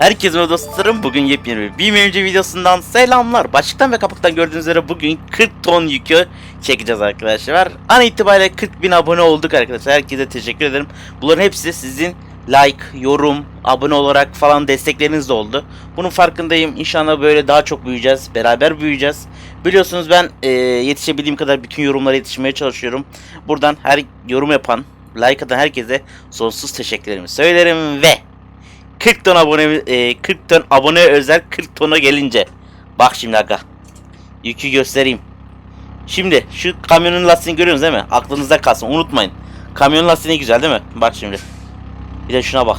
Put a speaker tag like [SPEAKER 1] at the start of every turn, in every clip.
[SPEAKER 1] Herkese merhaba dostlarım. Bugün yepyeni bir BMWC videosundan selamlar. Başlıktan ve kapaktan gördüğünüz üzere bugün 40 ton yükü çekeceğiz arkadaşlar. An itibariyle 40 bin abone olduk arkadaşlar. Herkese teşekkür ederim. Bunların hepsi sizin like, yorum, abone olarak falan destekleriniz de oldu. Bunun farkındayım. İnşallah böyle daha çok büyüyeceğiz. Beraber büyüyeceğiz. Biliyorsunuz ben e, yetişebildiğim kadar bütün yorumlara yetişmeye çalışıyorum. Buradan her yorum yapan, like atan herkese sonsuz teşekkürlerimi söylerim ve 40 ton abone e, 40 ton abone özel 40 tona gelince bak şimdi aga yükü göstereyim. Şimdi şu kamyonun lastiğini görüyorsunuz değil mi? Aklınızda kalsın unutmayın. Kamyonun lastiği güzel değil mi? Bak şimdi. Bir de şuna bak.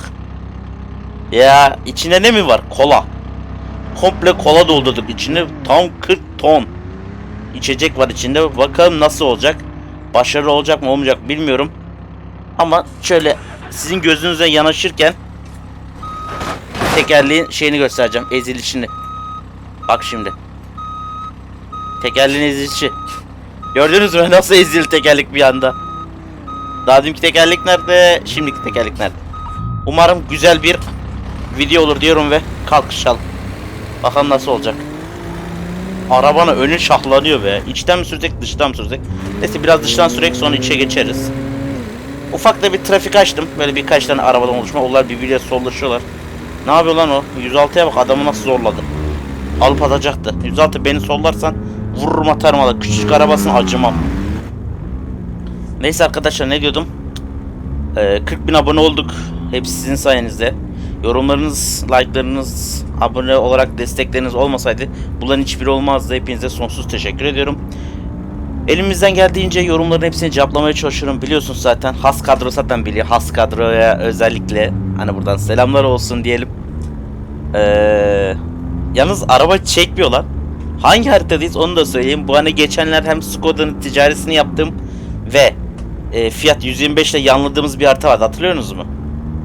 [SPEAKER 1] Ya içinde ne mi var? Kola. Komple kola doldurduk içine tam 40 ton. içecek var içinde. Bakalım nasıl olacak. Başarılı olacak mı olmayacak bilmiyorum. Ama şöyle sizin gözünüze yanaşırken tekerleğin şeyini göstereceğim. Ezilişini. Bak şimdi. Tekerleğin ezilişi. Gördünüz mü nasıl ezildi tekerlek bir anda? Daha dünkü tekerlek nerede? Şimdiki tekerlek nerede? Umarım güzel bir video olur diyorum ve kalkışalım. Bakalım nasıl olacak. Arabanın önü şahlanıyor be. İçten mi sürecek dıştan mı sürecek? Neyse biraz dıştan sürek sonra içe geçeriz. Ufak da bir trafik açtım. Böyle birkaç tane arabadan oluşma. Onlar birbiriyle sollaşıyorlar. Ne yapıyor lan o? 106'ya bak adamı nasıl zorladı. Alıp atacaktı. 106 beni sollarsan vururum atarım ala. Küçücük arabasını acımam. Neyse arkadaşlar ne diyordum? Ee, 40 bin abone olduk. Hepsi sizin sayenizde. Yorumlarınız, like'larınız, abone olarak destekleriniz olmasaydı bunların hiçbiri olmazdı. Hepinize sonsuz teşekkür ediyorum. Elimizden geldiğince yorumların hepsini cevaplamaya çalışıyorum. Biliyorsunuz zaten has kadro zaten biliyor. Has kadroya özellikle hani buradan selamlar olsun diyelim. Ee, yalnız araba çekmiyorlar. Hangi haritadayız onu da söyleyeyim. Bu hani geçenler hem Skoda'nın ticaresini yaptım ve e, Fiat 125 ile yanladığımız bir harita vardı hatırlıyorsunuz mu?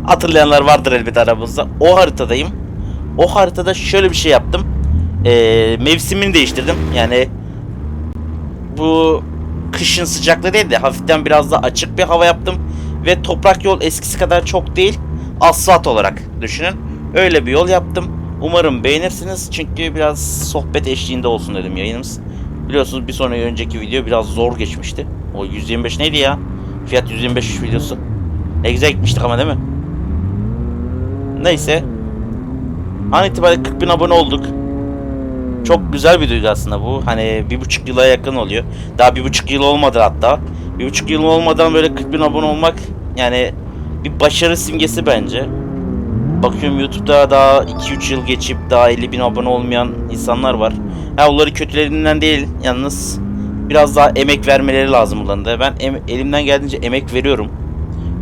[SPEAKER 1] Hatırlayanlar vardır elbette aramızda. O haritadayım. O haritada şöyle bir şey yaptım. E, mevsimini değiştirdim. Yani bu kışın sıcaklığı değil de hafiften biraz daha açık bir hava yaptım. Ve toprak yol eskisi kadar çok değil. Asfalt olarak düşünün. Öyle bir yol yaptım. Umarım beğenirsiniz. Çünkü biraz sohbet eşliğinde olsun dedim yayınımız. Biliyorsunuz bir sonraki önceki video biraz zor geçmişti. O 125 neydi ya? Fiyat 125 videosu. Ne güzel gitmiştik ama değil mi? Neyse. An itibariyle 40 bin abone olduk. Çok güzel bir duygu aslında bu. Hani bir buçuk yıla yakın oluyor. Daha bir buçuk yıl olmadı hatta. Bir buçuk yıl olmadan böyle 40 bin abone olmak yani bir başarı simgesi bence. Bakıyorum YouTube'da daha 2-3 yıl geçip daha 50 bin abone olmayan insanlar var. Ha onları kötülerinden değil yalnız biraz daha emek vermeleri lazım bunların da. Ben em- elimden geldiğince emek veriyorum.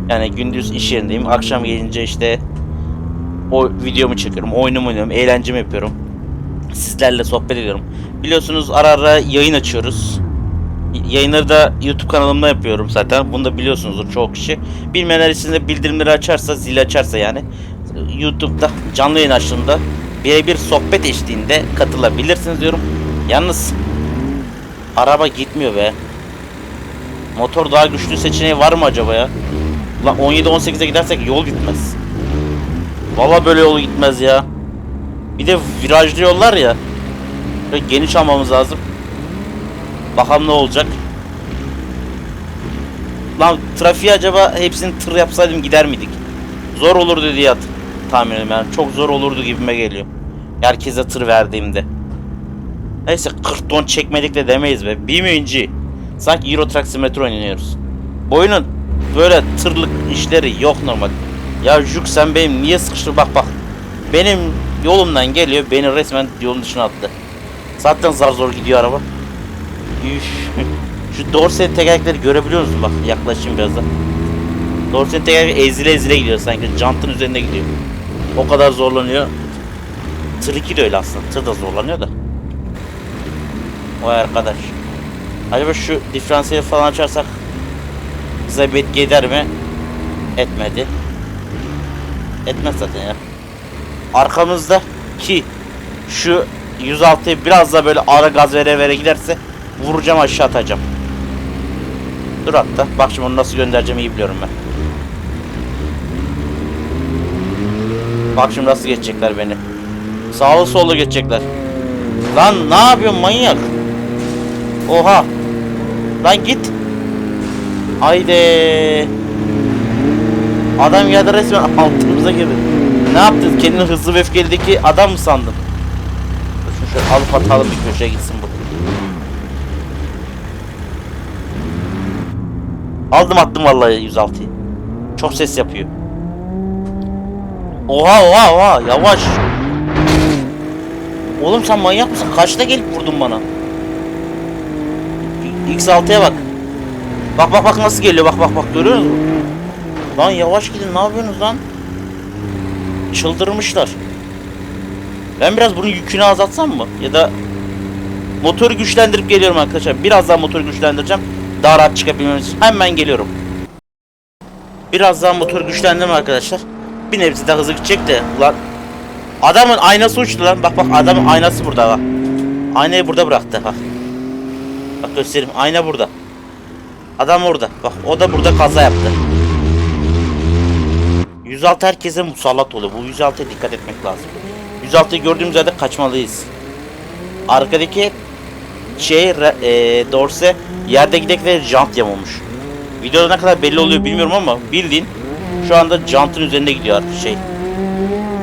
[SPEAKER 1] Yani gündüz iş yerindeyim. Akşam gelince işte o videomu çekiyorum. Oyunumu oynuyorum. Eğlencemi yapıyorum sizlerle sohbet ediyorum. Biliyorsunuz ara ara yayın açıyoruz. Yayınları da YouTube kanalımda yapıyorum zaten. Bunu da biliyorsunuzdur çoğu kişi. Bilmeyenler için de bildirimleri açarsa, zili açarsa yani YouTube'da canlı yayın açtığımda birebir sohbet eşliğinde katılabilirsiniz diyorum. Yalnız araba gitmiyor be. Motor daha güçlü seçeneği var mı acaba ya? Lan 17-18'e gidersek yol gitmez. Valla böyle yol gitmez ya. Bir de virajlı yollar ya. Böyle geniş almamız lazım. Bakalım ne olacak. Lan trafiği acaba hepsini tır yapsaydım gider miydik? Zor olurdu diye tahmin ediyorum yani. Çok zor olurdu gibime geliyor. Herkese tır verdiğimde. Neyse 40 ton çekmedik de demeyiz be. Bir minci. Sanki Euro Truck Simulator oynuyoruz. Bu oyunun böyle tırlık işleri yok normal. Ya Juk sen benim niye sıkıştır bak bak. Benim yolumdan geliyor beni resmen yolun dışına attı. Zaten zar zor gidiyor araba. Şu dorset tekerlekleri görebiliyor musun? Bak yaklaşayım biraz da. Dorset tekerlekleri ezile ezile gidiyor sanki. Jantın üzerinde gidiyor. O kadar zorlanıyor. Tır 2 de öyle aslında. Tır da zorlanıyor da. Vay arkadaş. Acaba şu diferansiyeli falan açarsak bize bir etki mi? Etmedi. Etmez zaten ya arkamızda ki şu 106'yı biraz da böyle ara gaz vere vere giderse vuracağım aşağı atacağım. Dur hatta. Bak şimdi onu nasıl göndereceğim iyi biliyorum ben. Bak şimdi nasıl geçecekler beni. Sağlı sollu geçecekler. Lan ne yapıyorsun manyak? Oha. Lan git. Haydi. Adam geldi resmen altımıza girdi. Ne yaptın? Kendini hızlı ve öfkelideki adam mı sandın? Şöyle alıp atalım bir köşeye gitsin bu. Aldım attım vallahi 106'yı. Çok ses yapıyor. Oha oha oha yavaş. Oğlum sen manyak mısın? Kaçta gelip vurdun bana? X6'ya bak. Bak bak bak nasıl geliyor bak bak bak görüyor musun? Lan yavaş gidin ne yapıyorsunuz lan? Çıldırmışlar. Ben biraz bunun yükünü azaltsam mı? Ya da motoru güçlendirip geliyorum arkadaşlar. Biraz daha motoru güçlendireceğim. Daha rahat çıkabilmemiz. Hemen geliyorum. Biraz daha motoru güçlendirdim arkadaşlar. Bir nebze daha hızlı gidecek de. Ulan adamın aynası uçtu lan. Bak bak adamın aynası burada bak. Aynayı burada bıraktı bak. Bak göstereyim. Ayna burada. Adam orada. Bak o da burada kaza yaptı. 106 herkese musallat oluyor. Bu 106'ya dikkat etmek lazım. 106'yı gördüğümüz yerde kaçmalıyız. Arkadaki şey e, dorse yerde gidekleri jant yamulmuş. Videoda ne kadar belli oluyor bilmiyorum ama bildiğin şu anda jantın üzerinde gidiyor şey.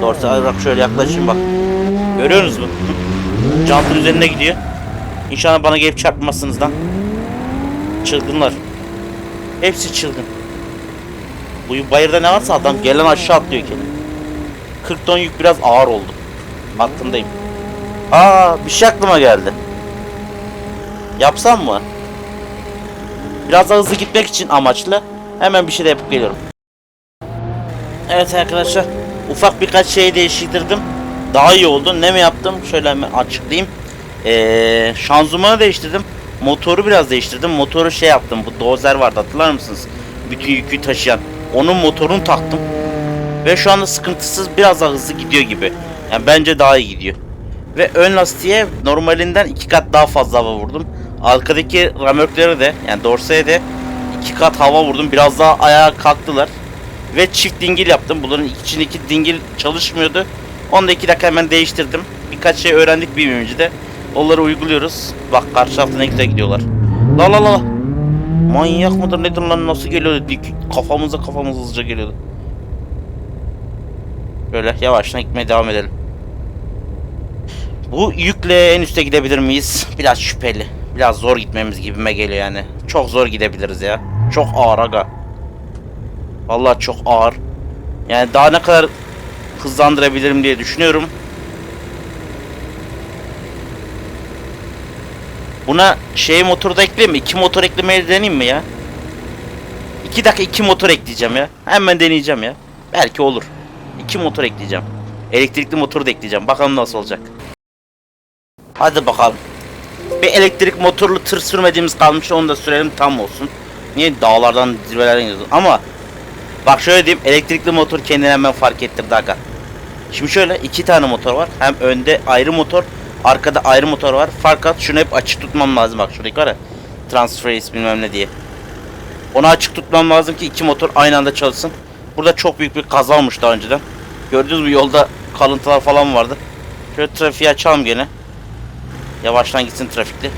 [SPEAKER 1] Dorse bak şöyle yaklaşayım bak. Görüyorsunuz mu? Jantın üzerinde gidiyor. İnşallah bana gelip çarpmazsınız lan. Çılgınlar. Hepsi çılgın. Bu bayırda ne varsa adam gelen aşağı atlıyor kendini. 40 ton yük biraz ağır oldu. Hakkındayım. Aa bir şey aklıma geldi. Yapsam mı? Biraz daha hızlı gitmek için amaçlı. Hemen bir şey de yapıp geliyorum. Evet arkadaşlar. Ufak birkaç şey değiştirdim. Daha iyi oldu. Ne mi yaptım? Şöyle açıklayayım. Ee, şanzımanı değiştirdim. Motoru biraz değiştirdim. Motoru şey yaptım. Bu dozer vardı hatırlar mısınız? Bütün yükü taşıyan. Onun motorunu taktım. Ve şu anda sıkıntısız biraz daha hızlı gidiyor gibi. Yani bence daha iyi gidiyor. Ve ön lastiğe normalinden iki kat daha fazla hava vurdum. Arkadaki ramörklere de yani dorseye de iki kat hava vurdum. Biraz daha ayağa kalktılar. Ve çift dingil yaptım. Bunların içindeki dingil çalışmıyordu. Onu da iki dakika hemen değiştirdim. Birkaç şey öğrendik bir de. Onları uyguluyoruz. Bak karşı tarafta ne güzel gidiyorlar. La la la. Manyak mıdır nedir lan nasıl geliyordu? Dik kafamıza kafamız hızlıca geliyordu. Böyle yavaştan gitmeye devam edelim. Bu yükle en üste gidebilir miyiz? Biraz şüpheli. Biraz zor gitmemiz gibime geliyor yani. Çok zor gidebiliriz ya. Çok ağır aga. Vallahi çok ağır. Yani daha ne kadar hızlandırabilirim diye düşünüyorum. Buna şey motoru da ekleyeyim mi? İki motor eklemeyi deneyeyim mi ya? İki dakika iki motor ekleyeceğim ya. Hemen deneyeceğim ya. Belki olur. İki motor ekleyeceğim. Elektrikli motoru da ekleyeceğim. Bakalım nasıl olacak. Hadi bakalım. Bir elektrik motorlu tır sürmediğimiz kalmış. Onu da sürelim tam olsun. Niye dağlardan zirvelerden gidiyorsun? Ama bak şöyle diyeyim. Elektrikli motor kendini hemen fark ettirdi aga. Şimdi şöyle iki tane motor var. Hem önde ayrı motor. Arkada ayrı motor var. Fakat şunu hep açık tutmam lazım. Bak şuradaki var ya. Transfer bilmem ne diye. Onu açık tutmam lazım ki iki motor aynı anda çalışsın. Burada çok büyük bir kaza olmuş daha önceden. Gördüğünüz mü yolda kalıntılar falan vardı. Şöyle trafiği açalım gene. Yavaştan gitsin trafikli.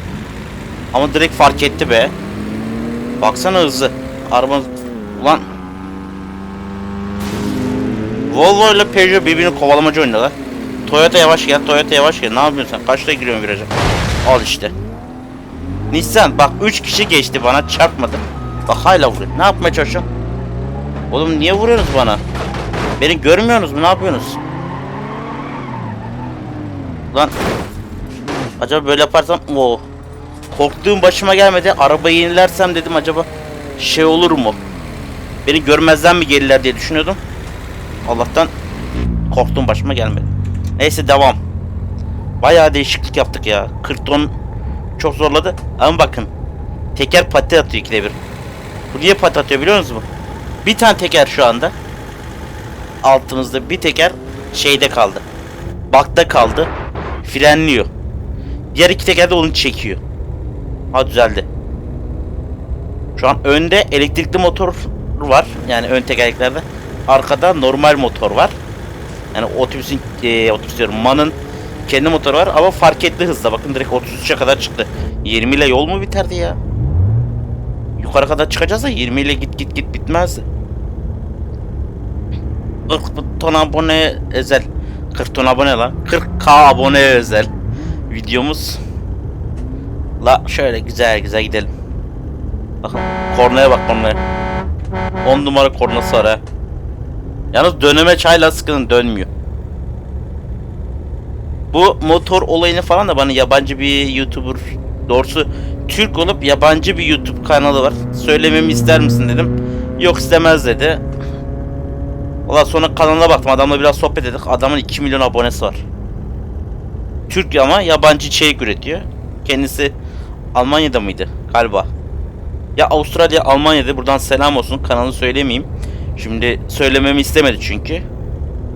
[SPEAKER 1] Ama direkt fark etti be. Baksana hızlı. Araba ulan Volvo ile Peugeot birbirini kovalamacı oynuyorlar. Toyota yavaş gel, Toyota yavaş gel. Ne yapıyorsun sen? Kaçta giriyorsun viraja? Al işte. Nissan bak 3 kişi geçti bana çarpmadı. Bak hala vuruyor. Ne yapmaya çalışıyorsun? Oğlum niye vuruyorsunuz bana? Beni görmüyorsunuz mu? Ne yapıyorsunuz? Lan. Acaba böyle yaparsam o korktuğum başıma gelmedi. Arabayı yenilersem dedim acaba şey olur mu? Beni görmezden mi gelirler diye düşünüyordum. Allah'tan korktuğum başıma gelmedi. Neyse devam. Bayağı değişiklik yaptık ya. 40 ton çok zorladı. Ama bakın. Teker pati atıyor ikide bir. Bu niye pati atıyor biliyor musunuz? Bir tane teker şu anda. Altımızda bir teker şeyde kaldı. Bakta kaldı. Frenliyor. Diğer iki teker de onu çekiyor. Ha düzeldi. Şu an önde elektrikli motor var. Yani ön tekerleklerde. Arkada normal motor var. Yani otobüsün e, otobüs diyorum MAN'ın kendi motoru var ama fark etti hızla. Bakın direkt 33'e kadar çıktı. 20 ile yol mu biterdi ya? Yukarı kadar çıkacağız da 20 ile git git git bitmezdi. 40 ton abone özel. 40 ton abone lan. 40k abone özel. Videomuz. La şöyle güzel güzel gidelim. Bakın kornaya bak kornaya. 10 numara kornası var ha. Yalnız döneme çayla sıkın dönmüyor. Bu motor olayını falan da bana yabancı bir YouTuber doğrusu Türk olup yabancı bir YouTube kanalı var. Söylememi ister misin dedim. Yok istemez dedi. Valla sonra kanalına baktım adamla biraz sohbet ettik. Adamın 2 milyon abonesi var. Türk ama yabancı içerik üretiyor. Kendisi Almanya'da mıydı? Galiba. Ya Avustralya Almanya'da buradan selam olsun kanalını söylemeyeyim. Şimdi söylememi istemedi çünkü.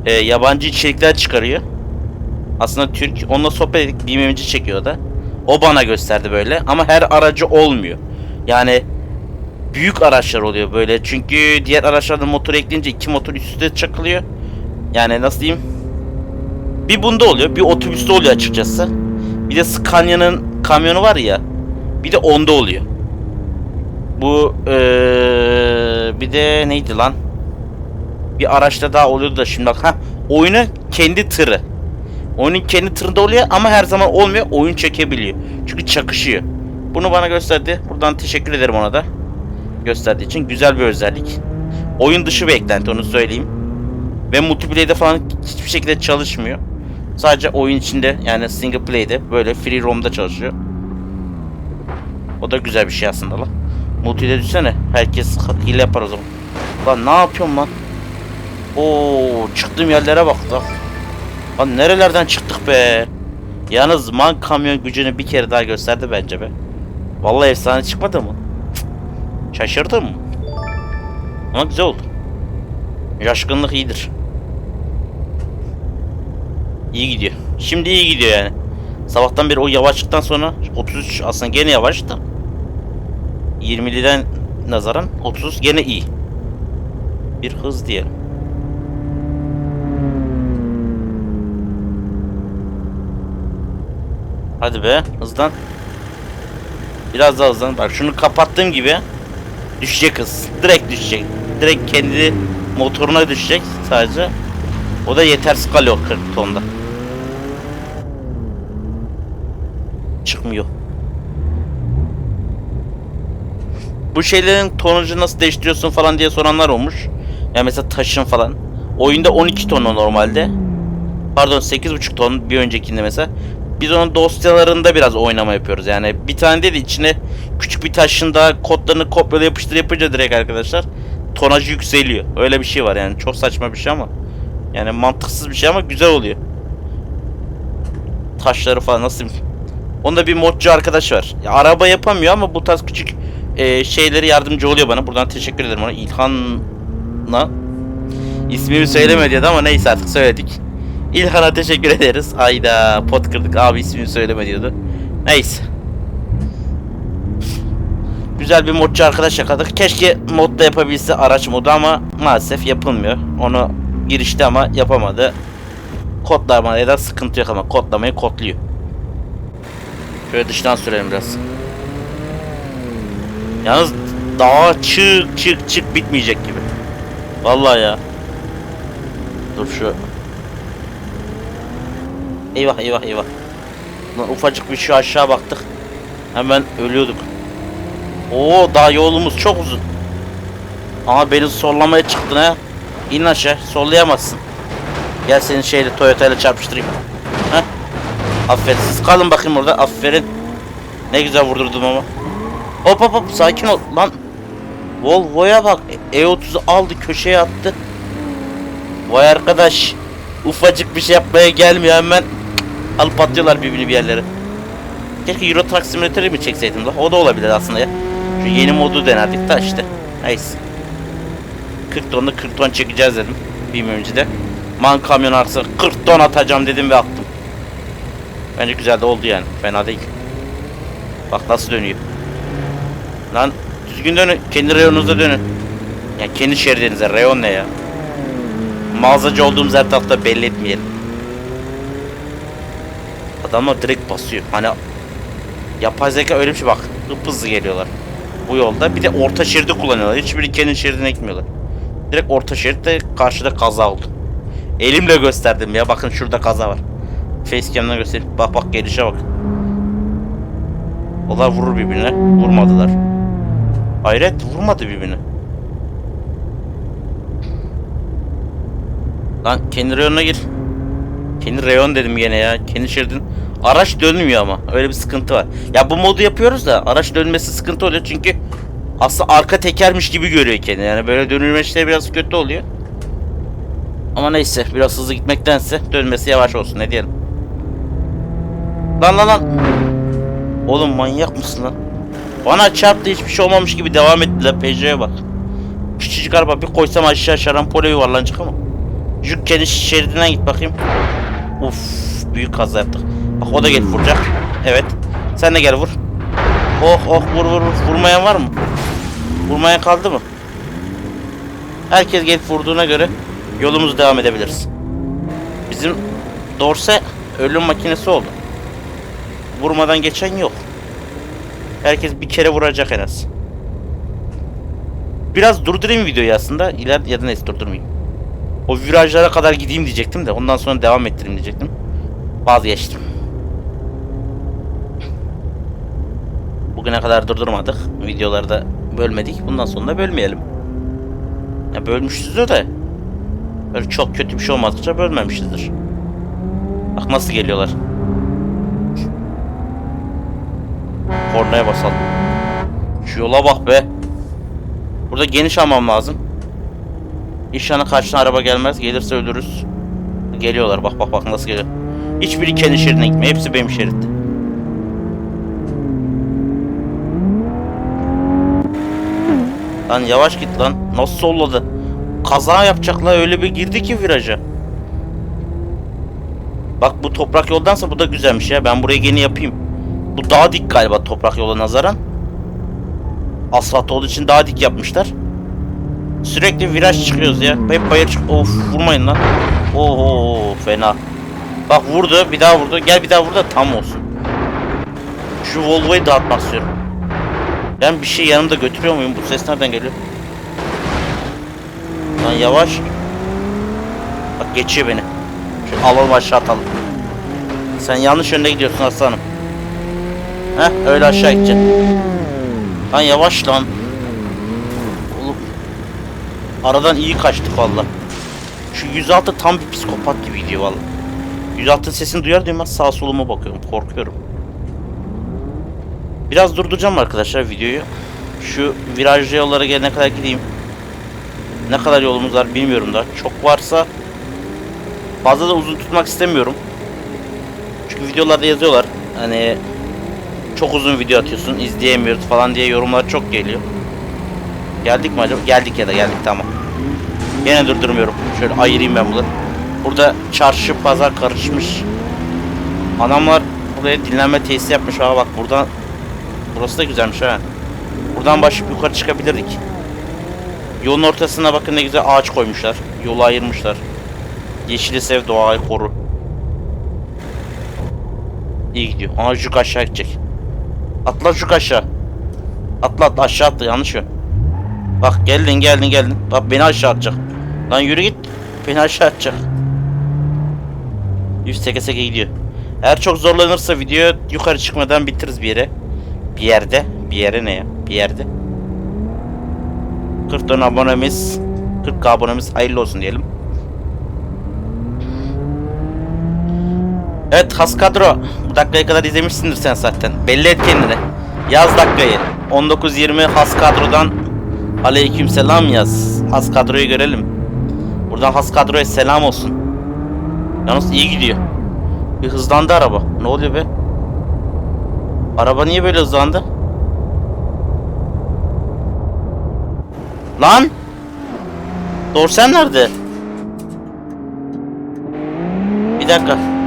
[SPEAKER 1] Ee, yabancı içerikler çıkarıyor. Aslında Türk onunla sohbet ettik BMW'ci çekiyor da. O bana gösterdi böyle ama her aracı olmuyor. Yani büyük araçlar oluyor böyle. Çünkü diğer araçlarda motor ekleyince iki motor üst üste çakılıyor. Yani nasıl diyeyim? Bir bunda oluyor, bir otobüste oluyor açıkçası. Bir de Scania'nın kamyonu var ya. Bir de onda oluyor. Bu eee, bir de neydi lan? Bir araçta daha oluyordu da şimdi bak. Ha, oyunun kendi tırı. Oyunun kendi tırında oluyor ama her zaman olmuyor. Oyun çekebiliyor. Çünkü çakışıyor. Bunu bana gösterdi. Buradan teşekkür ederim ona da. Gösterdiği için güzel bir özellik. Oyun dışı bir eklenti onu söyleyeyim. Ve multiplayer'de falan hiçbir şekilde çalışmıyor. Sadece oyun içinde yani single play'de böyle free roam'da çalışıyor. O da güzel bir şey aslında lan. Multi'de düşsene. Herkes hile yapar o zaman. Lan ne yapıyorum lan? Oo çıktığım yerlere bak lan. Lan nerelerden çıktık be? Yalnız man kamyon gücünü bir kere daha gösterdi bence be. Vallahi efsane çıkmadı mı? Şaşırdım. Ama güzel oldu. Yaşkınlık iyidir. İyi gidiyor. Şimdi iyi gidiyor yani. Sabahtan beri o yavaşlıktan sonra 33 aslında gene yavaş da 20'liden nazaran 30 gene iyi. Bir hız diyelim. Hadi be hızlan. Biraz daha hızlan. Bak şunu kapattığım gibi düşecek hız. Direkt düşecek. Direkt kendi motoruna düşecek sadece. O da yetersiz kalıyor 40 tonda. Bu şeylerin tonucu nasıl değiştiriyorsun falan diye soranlar olmuş. Yani mesela taşın falan. Oyunda 12 ton normalde. Pardon 8,5 ton bir öncekinde mesela. Biz onun dosyalarında biraz oynama yapıyoruz. Yani bir tane değil de içine küçük bir taşın daha kodlarını kopyala yapıştır yapınca direkt arkadaşlar tonajı yükseliyor. Öyle bir şey var yani çok saçma bir şey ama. Yani mantıksız bir şey ama güzel oluyor. Taşları falan nasıl Onda bir modcu arkadaş var. Ya, araba yapamıyor ama bu tarz küçük e, şeyleri yardımcı oluyor bana. Buradan teşekkür ederim ona. İlhan'la ismimi söylemedi dedi ama neyse artık söyledik. İlhan'a teşekkür ederiz. Ayda pot kırdık abi ismini söyleme diyordu. Neyse. Güzel bir modcu arkadaş yakaladık. Keşke modda yapabilse araç modu ama maalesef yapılmıyor. Onu girişte ama yapamadı. Kodlamaya da sıkıntı yok ama kodlamayı kodluyor. Şöyle dıştan sürelim biraz. Yalnız daha çık çık çık bitmeyecek gibi. Vallahi ya. Dur şu. Eyvah eyvah eyvah. Lan ufacık bir şu aşağı baktık. Hemen ölüyorduk. Oo daha yolumuz çok uzun. Ama beni sollamaya çıktın ha. İn aşağı sollayamazsın. Gel seni şeyle Toyota ile çarpıştırayım. Heh. Aferin siz kalın bakayım orada aferin. Ne güzel vurdurdum ama. Hop hop hop sakin ol lan. Volvo'ya bak E30'u aldı köşeye attı. Vay arkadaş. Ufacık bir şey yapmaya gelmiyor hemen. Alıp atıyorlar birbirini bir yerlere. Keşke Euro Truck Simulator'ı mı çekseydim da. O da olabilir aslında ya. Şu yeni modu denerdik da işte. Neyse. 40 tonda 40 ton çekeceğiz dedim. Bilmiyorum önce de. Man kamyon arsa 40 ton atacağım dedim ve attım. Bence güzel de oldu yani. Fena değil. Bak nasıl dönüyor. Lan düzgün dönün. Kendi reyonunuza dönün. Ya kendi şeridinize. Reyon ne ya? mağazacı olduğumuz her tarafta belli etmeyelim. Adamlar direkt basıyor. Hani yapay zeka öyle bir şey bak. Hızlı geliyorlar. Bu yolda. Bir de orta şeridi kullanıyorlar. Hiçbiri kendi şeridine gitmiyorlar. Direkt orta şeritte karşıda kaza oldu. Elimle gösterdim ya. Bakın şurada kaza var. Facecam'dan göstereyim. Bak bak gelişe bak. Onlar vurur birbirine. Vurmadılar. Hayret vurmadı birbirine. Lan kendi reyonuna gir. Kendi reyon dedim gene ya. Kendi şeridin. Araç dönmüyor ama. Öyle bir sıkıntı var. Ya bu modu yapıyoruz da araç dönmesi sıkıntı oluyor çünkü aslında arka tekermiş gibi görüyor kendini. Yani böyle dönülme işleri biraz kötü oluyor. Ama neyse biraz hızlı gitmektense dönmesi yavaş olsun ne diyelim. Lan lan lan. Oğlum manyak mısın lan? Bana çarptı hiçbir şey olmamış gibi devam ettiler Peugeot'a bak. Küçücük araba bir koysam aşağı şarampole yuvarlanacak ama. Şu kendi şeridinden git bakayım. Uf büyük kaza yaptık. Bak o da gelip vuracak. Evet. Sen de gel vur. Oh oh vur vur vur. Vurmayan var mı? Vurmayan kaldı mı? Herkes gelip vurduğuna göre yolumuzu devam edebiliriz. Bizim Dorse ölüm makinesi oldu. Vurmadan geçen yok. Herkes bir kere vuracak en az. Biraz durdurayım videoyu aslında. İler ya da neyse durdurmayayım. O virajlara kadar gideyim diyecektim de ondan sonra devam ettireyim diyecektim. Vazgeçtim. Bugüne kadar durdurmadık. Videoları da bölmedik. Bundan sonra da bölmeyelim. Ya bölmüşüzdür de. Böyle çok kötü bir şey olmadıkça bölmemişizdir. Bak nasıl geliyorlar. Kornaya basalım. Şu yola bak be. Burada geniş almam lazım. İnşallah karşına araba gelmez. Gelirse ölürüz. Geliyorlar bak bak bak nasıl geliyor. Hiçbiri kendi şeridine gitmiyor. Hepsi benim şeritte. Lan yavaş git lan. Nasıl solladı? Kaza yapacaklar öyle bir girdi ki viraja. Bak bu toprak yoldansa bu da güzelmiş ya. Ben burayı yeni yapayım. Bu daha dik galiba toprak yola nazaran. Asfalt olduğu için daha dik yapmışlar. Sürekli viraj çıkıyoruz ya. Hep bayır çık. Of vurmayın lan. Oo fena. Bak vurdu bir daha vurdu. Gel bir daha vur da tam olsun. Şu Volvo'yu dağıtmak istiyorum. Ben bir şey yanımda götürüyor muyum? Bu ses nereden geliyor? Lan yavaş. Bak geçiyor beni. Şu alalım aşağı atalım. Sen yanlış yönde gidiyorsun aslanım. Heh öyle aşağı gideceksin. Lan yavaş lan. Oğlum. Aradan iyi kaçtık valla. Şu 106 tam bir psikopat gibi gidiyor valla. 106 sesini duyar duymaz sağa soluma bakıyorum. Korkuyorum. Biraz durduracağım arkadaşlar videoyu. Şu virajlı yollara gelene kadar gideyim. Ne kadar yolumuz var bilmiyorum da. Çok varsa fazla da uzun tutmak istemiyorum. Çünkü videolarda yazıyorlar. Hani çok uzun video atıyorsun izleyemiyoruz falan diye yorumlar çok geliyor. Geldik mi acaba? Geldik ya da geldik tamam. Yine durdurmuyorum. Şöyle ayırayım ben bunu. Burada çarşı pazar karışmış. Adamlar buraya dinlenme tesisi yapmış. Aa bak buradan burası da güzelmiş ha. Buradan başlayıp yukarı çıkabilirdik. Yolun ortasına bakın ne güzel ağaç koymuşlar. Yolu ayırmışlar. Yeşili sev doğayı koru. İyi gidiyor. Aa aşağı gidecek. Atla Juk aşağı. Atla atla aşağı atla yanlış yön. Bak geldin geldin geldin. Bak beni aşağı atacak. Lan yürü git. Beni aşağı atacak. 100 seke gidiyor. Eğer çok zorlanırsa video yukarı çıkmadan bitiririz bir yere. Bir yerde. Bir yere ne ya? Bir yerde. 40 tane abonemiz 40 abonemiz hayırlı olsun diyelim. Evet has kadro. Bu dakikaya kadar izlemişsindir sen zaten. Belli et kendini. Yaz dakikayı. 19-20 has kadrodan aleyküm selam yaz. Has kadroyu görelim. Buradan has kadroya selam olsun. Yalnız iyi gidiyor. Bir hızlandı araba. Ne oluyor be? Araba niye böyle hızlandı? Lan! Dorsen nerede? Bir dakika.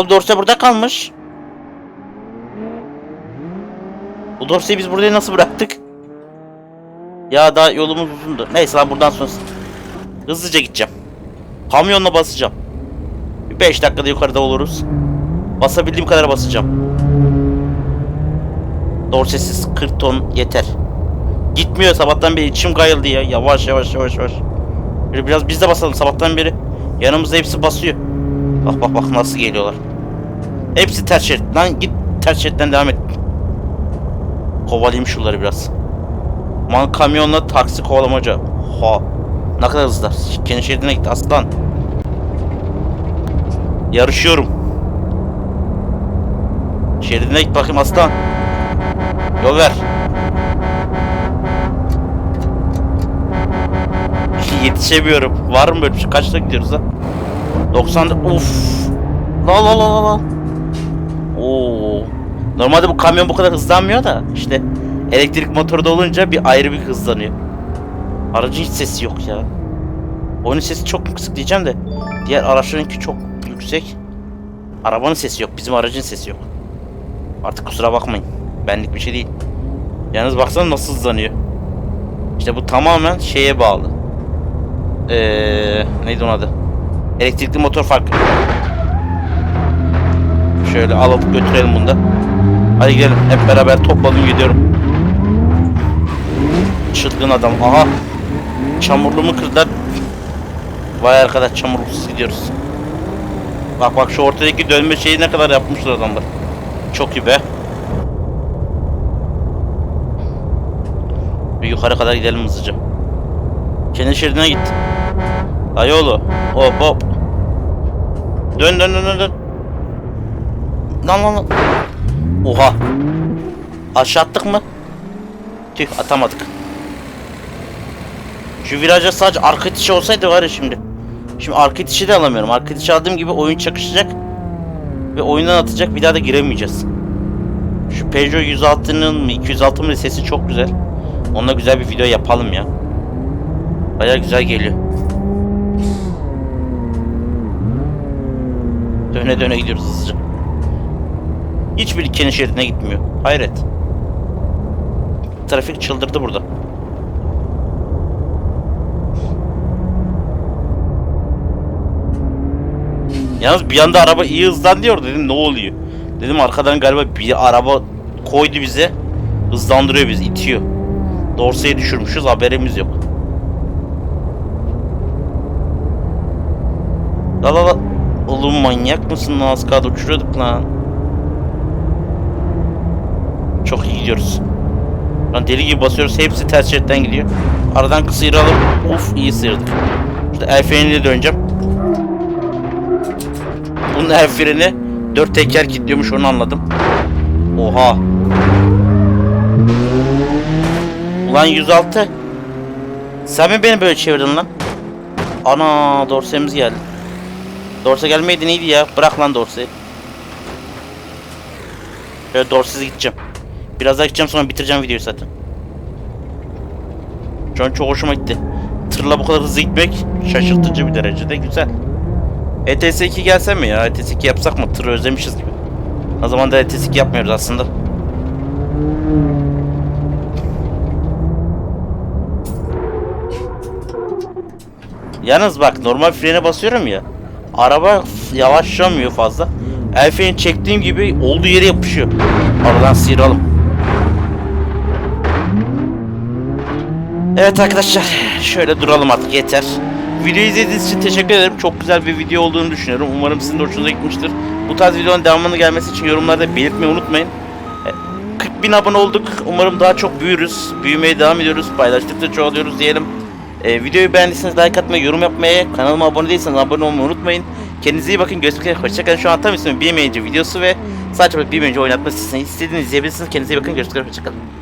[SPEAKER 1] Oğlum Dorse burada kalmış. Bu Dorse'yi biz buraya nasıl bıraktık? Ya daha yolumuz uzundu. Neyse lan buradan sonra hızlıca gideceğim. Kamyonla basacağım. Bir 5 dakikada yukarıda oluruz. Basabildiğim kadar basacağım. Dorsesiz 40 ton yeter. Gitmiyor sabahtan beri içim kayıldı ya. Yavaş yavaş yavaş yavaş. Biraz biz de basalım sabahtan beri. Yanımızda hepsi basıyor. Bak bak bak nasıl geliyorlar. Hepsi ters şerit. Lan git ters şeritten devam et. Kovalayayım şunları biraz. Man kamyonla taksi kovalamaca. Ha. Ne kadar hızlılar. Kendi şeridine gitti aslan. Yarışıyorum. Şeridine git bakayım aslan. Yol ver. Yetişemiyorum. Var mı böyle bir şey? Kaçta gidiyoruz lan? 90 Uf. La la la la la. Normalde bu kamyon bu kadar hızlanmıyor da işte elektrik motoru da olunca bir ayrı bir hızlanıyor. Aracın hiç sesi yok ya. Oyunun sesi çok kısık diyeceğim de diğer araçlarınki çok yüksek. Arabanın sesi yok, bizim aracın sesi yok. Artık kusura bakmayın. Benlik bir şey değil. Yalnız baksana nasıl hızlanıyor. İşte bu tamamen şeye bağlı. Ee, neydi onun adı? Elektrikli motor farkı. Şöyle alıp götürelim bunda. Hadi gidelim. Hep beraber topladım gidiyorum. Çılgın adam. Aha. Çamurluğumu kırdılar. Vay arkadaş çamurluksuz gidiyoruz. Bak bak şu ortadaki dönme şeyi ne kadar yapmışlar adamlar. Çok iyi be. Bir yukarı kadar gidelim hızlıca. Kendi şeridine git. Dayıoğlu. Hop hop. Dön dön dön dön. Lan lan lan. Oha. Aşağı attık mı? Tüh atamadık. Şu viraja sadece arka itişi olsaydı var ya şimdi. Şimdi arka itişi de alamıyorum. Arka itişi aldığım gibi oyun çakışacak. Ve oyundan atacak. Bir daha da giremeyeceğiz. Şu Peugeot 106'nın mı 206 mı sesi çok güzel. Onunla güzel bir video yapalım ya. Baya güzel geliyor. Döne döne gidiyoruz hızlıca. Hiçbir kendi şeridine gitmiyor. Hayret. Trafik çıldırdı burada. Yalnız bir anda araba iyi hızlan diyor dedim ne oluyor? Dedim arkadan galiba bir araba koydu bize. Hızlandırıyor bizi itiyor. Dorsayı düşürmüşüz haberimiz yok. La la la. Oğlum manyak mısın lan az kaldı uçuruyorduk lan. Çok iyi gidiyoruz. Lan deli gibi basıyoruz hepsi ters şeritten gidiyor. Aradan sıyıralım. Uf iyi sıyırdık. İşte el freniyle döneceğim. Bunun el freni dört teker kilitliyormuş onu anladım. Oha. Ulan 106. Sen mi beni böyle çevirdin lan? Ana dorsemiz geldi. Dorse gelmeydi neydi ya? Bırak lan dorseyi. Şöyle dorsesiz gideceğim. Biraz daha gideceğim sonra bitireceğim videoyu zaten. Şu an çok hoşuma gitti. Tırla bu kadar hızlı gitmek şaşırtıcı bir derecede güzel. ETS 2 gelse mi ya? ETS 2 yapsak mı? Tırı özlemişiz gibi. O zaman da ETS 2 yapmıyoruz aslında. Yalnız bak normal frene basıyorum ya. Araba yavaşlamıyor fazla. El freni çektiğim gibi olduğu yere yapışıyor. Aradan sıyıralım. Evet arkadaşlar şöyle duralım artık yeter. Videoyu izlediğiniz için teşekkür ederim. Çok güzel bir video olduğunu düşünüyorum. Umarım sizin de hoşunuza gitmiştir. Bu tarz videoların devamını gelmesi için yorumlarda belirtmeyi unutmayın. E, 40 bin abone olduk. Umarım daha çok büyürüz. Büyümeye devam ediyoruz. Paylaştıkça çoğalıyoruz diyelim. E, videoyu beğendiyseniz like atmayı, yorum yapmayı, kanalıma abone değilseniz abone olmayı unutmayın. Kendinize iyi bakın. Görüşmek üzere. Hoşçakalın. Şu an tam ismi bir videosu ve sadece bir oyuncu oynatma sitesini istediğiniz izleyebilirsiniz. Kendinize iyi bakın. Görüşmek üzere. Hoşçakalın.